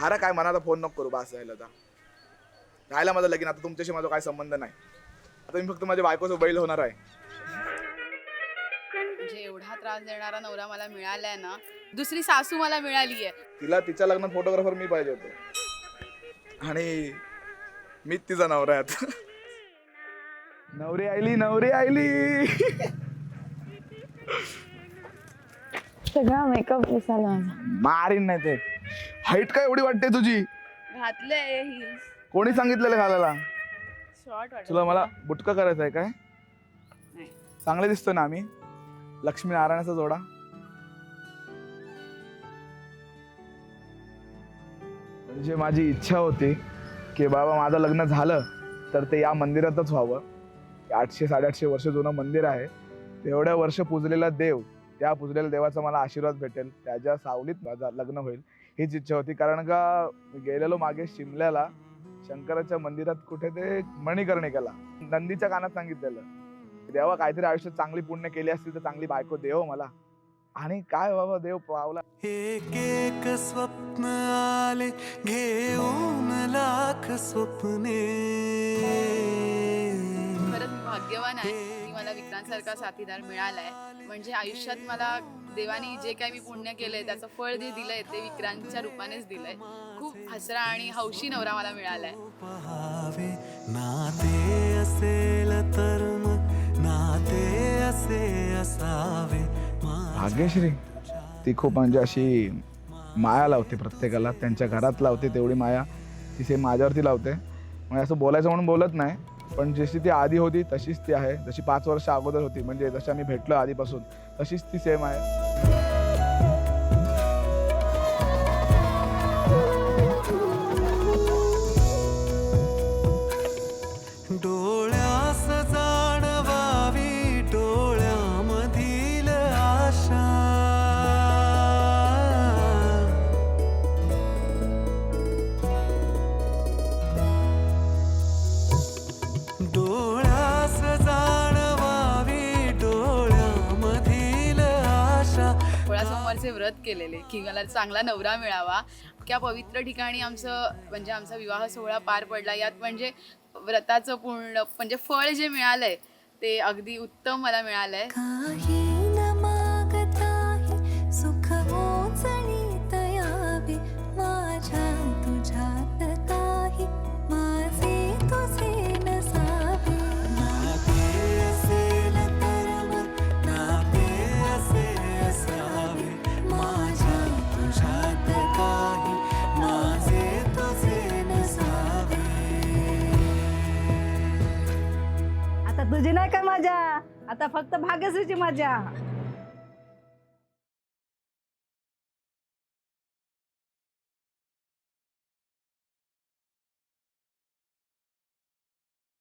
हारा काय मनाचा फोन नको करू बास जायला आता. राहिला माझं लगीन आता तुमच्याशी माझा काय संबंध नाही. आता मी फक्त माझ्या बायकोचं बैल होणार आहे. म्हणजे एवढा त्रास देणारा नवरा मला मिळालाय ना दुसरी सासू मला मिळाली आहे तिला तिच्या लग्नात फोटोग्राफर मी पाहिजे होतो. आणि मीच तिचा नवरा आहे आता. नवरी आयली नवरी आयली. सगळा मेकअप विसरला माझा. मारीन नाही ते. हाईट काय एवढी वाटते तुझी? घातलंय हिल्स. कोणी सांगितलेलं घालायला? शॉर्ट वाटत तुला मला बुटका करायचं आहे काय? नाही. चांगले दिसतो ना आम्ही. लक्ष्मी नारायणाचा जोडा. म्हणजे माझी इच्छा होती की बाबा माझं लग्न झालं तर ते या मंदिरातच व्हावं. आठशे साडेआठशे वर्ष जुनं मंदिर आहे. तेवढ्या वर्ष पूजलेला देव त्या पुजलेल्या देवाचा मला आशीर्वाद भेटेल. त्याच्या सावलीत माझा लग्न होईल. हीच इच्छा होती. कारण का मी गेलेलो मागे शिमल्याला शंकराच्या मंदिरात कुठे ते मणिकर्णिकेला. नंदीच्या कानात सांगितलेलं. देवा काहीतरी आयुष्यात चांगली पुण्य केली असती तर चांगली बायको देव हो मला. आणि काय बाबा देव पावला. एक एक स्वप्न आले घेऊन लाख स्वप्ने. भाग्यवान आहे की मला विक्रांतसारखा साथीदार मिळालाय. म्हणजे आयुष्यात मला देवाने जे काही मी पुण्य केलंय त्याचं फळ जे दिलंय ते विक्रांतच्या रूपानेच दिलंय. खूप हसरा आणि हौशी नवरा मला मिळालाय. नाते असेल तर नाते असे असावे. भाग्यश्री ती खूप म्हणजे अशी माया लावते प्रत्येकाला. त्यांच्या घरात लावते तेवढी माया. ती सेम माझ्यावरती लावते. म्हणजे असं बोलायचं म्हणून बोलत नाही. पण जशी ती आधी होती तशीच ती आहे. जशी पाच वर्ष अगोदर होती म्हणजे जशी आम्ही भेटलो आधीपासून तशीच ती सेम आहे. सोमवारचे व्रत केलेले. की मला चांगला नवरा मिळावा. त्या पवित्र ठिकाणी आमचं म्हणजे आमचा विवाह सोहळा पार पडला. यात म्हणजे व्रताचं पूर्ण म्हणजे फळ जे मिळालंय ते अगदी उत्तम मला मिळालंय. नाही का मजा आता फक्त भाग्यश्रीची मजा.